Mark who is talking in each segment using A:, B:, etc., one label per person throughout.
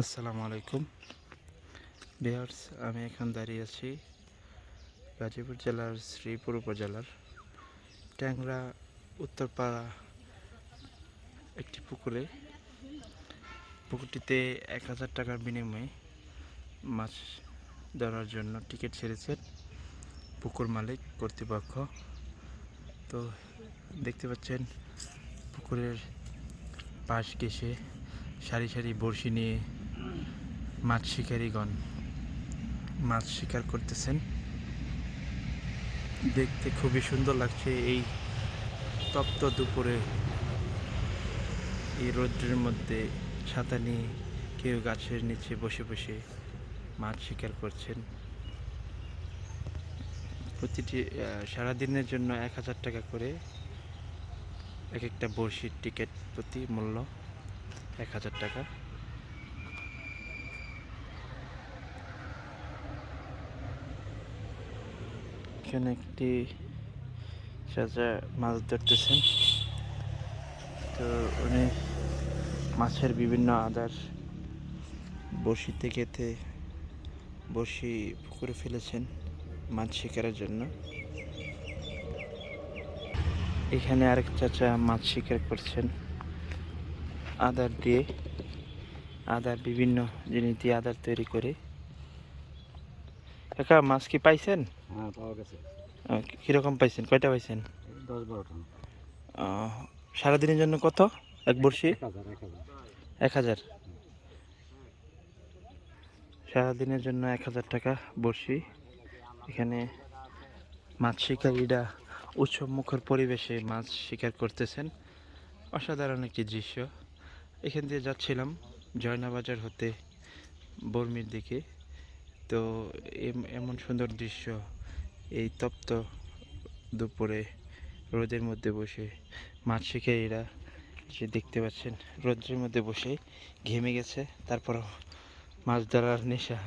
A: আসসালামু আলাইকুম। বিহার্স আমি এখন দাঁড়িয়ে আছি গাজীপুর জেলার শ্রীপুর উপজেলার ট্যাংরা উত্তরপাড়া একটি পুকুরে। পুকুরটিতে এক হাজার টাকার বিনিময়ে মাছ ধরার জন্য টিকিট ছেড়েছেন পুকুর মালিক কর্তৃপক্ষ। তো দেখতে পাচ্ছেন, পুকুরের পাশ ঘেসে সারি সারি বড়শি নিয়ে মাছ শিকারীগণ মাছ শিকার করতেছেন। দেখতে খুবই সুন্দর লাগছে এই তপ্ত দুপুরে। এই রৌদ্রের মধ্যে ছাতা নিয়ে কেউ গাছের নিচে বসে বসে মাছ শিকার করছেন। প্রতিটি সারাদিনের জন্য এক হাজার টাকা করে এক একটা বড়শির টিকিট প্রতি মূল্য এক হাজার টাকা। এখানে একটি চাচা মাছ ধরতেছেন। তো উনি মাছের বিভিন্ন আদার বড়শি থেকেতে বড়শি পুকুরে ফেলেছেন মাছ শিকারের জন্য। এখানে আরেক চাচা মাছ শিকার করছেন। আদার দিয়ে, আদার বিভিন্ন জিনিস দিয়ে আদার তৈরি করে কাকা মাছ কি পাইছেন?
B: হ্যাঁ পাওয়া গেছে।
A: আহ, কীরকম পাইছেন? কয়টা পাইছেন?
B: দশ বারোটা।
A: সারাদিনের জন্য কত? এক বড়শি?
B: এক হাজার?
A: সারাদিনের জন্য এক হাজার টাকা বড়শি। এখানে মাছ শিকারীরা উৎসবমুখর পরিবেশে মাছ শিকার করতেছেন। অসাধারণ একটি দৃশ্য। এখান দিয়ে যাচ্ছিলাম জয়নাবাজার হতে বর্মির দিকে। তো এম- এমন সুন্দর দৃশ্য এই তপ্ত দুপুরে রোদের মধ্যে বসে মাছ শিকারীরা যে দেখতে পাচ্ছেন রৌদ্রের মধ্যে বসে ঘেমে গেছে, তারপরও মাছ ধরার নেশা।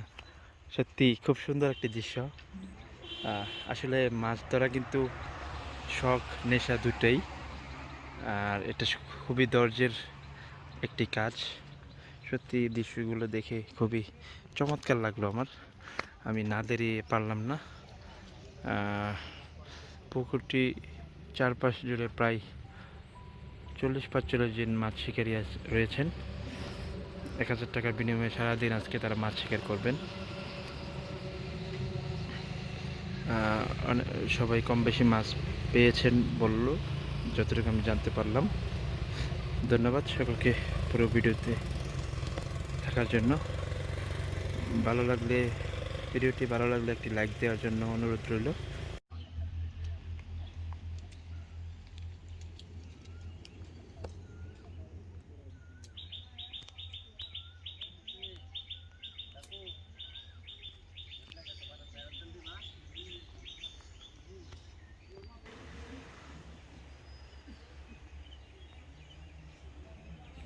A: সত্যি খুব সুন্দর একটি দৃশ্য। আসলে মাছ ধরা কিন্তু শখ, নেশা দুটোই। আর এটা খুবই ধৈর্যের একটি কাজ। সত্যি দৃশ্যগুলো দেখে খুবই চমৎকার লাগল আমার। আমি না দাঁড়িয়ে পারলাম না। পুকুরটি চারপাশ জুড়ে প্রায় চল্লিশ পাঁচচল্লিশ জন মাছ শিকারী রয়েছেন। এক হাজার টাকার বিনিময়ে সারাদিন আজকে তারা মাছ শিকার করবেন। সবাই কম বেশি মাছ পেয়েছেন বলল, যতটুকু আমি জানতে পারলাম। ধন্যবাদ সকলকে পুরো ভিডিওতে থাকার জন্য। ভালো লাগলে ভিডিওটি ভালো লাগলে একটি লাইক দেওয়ার জন্য অনুরোধ রইল।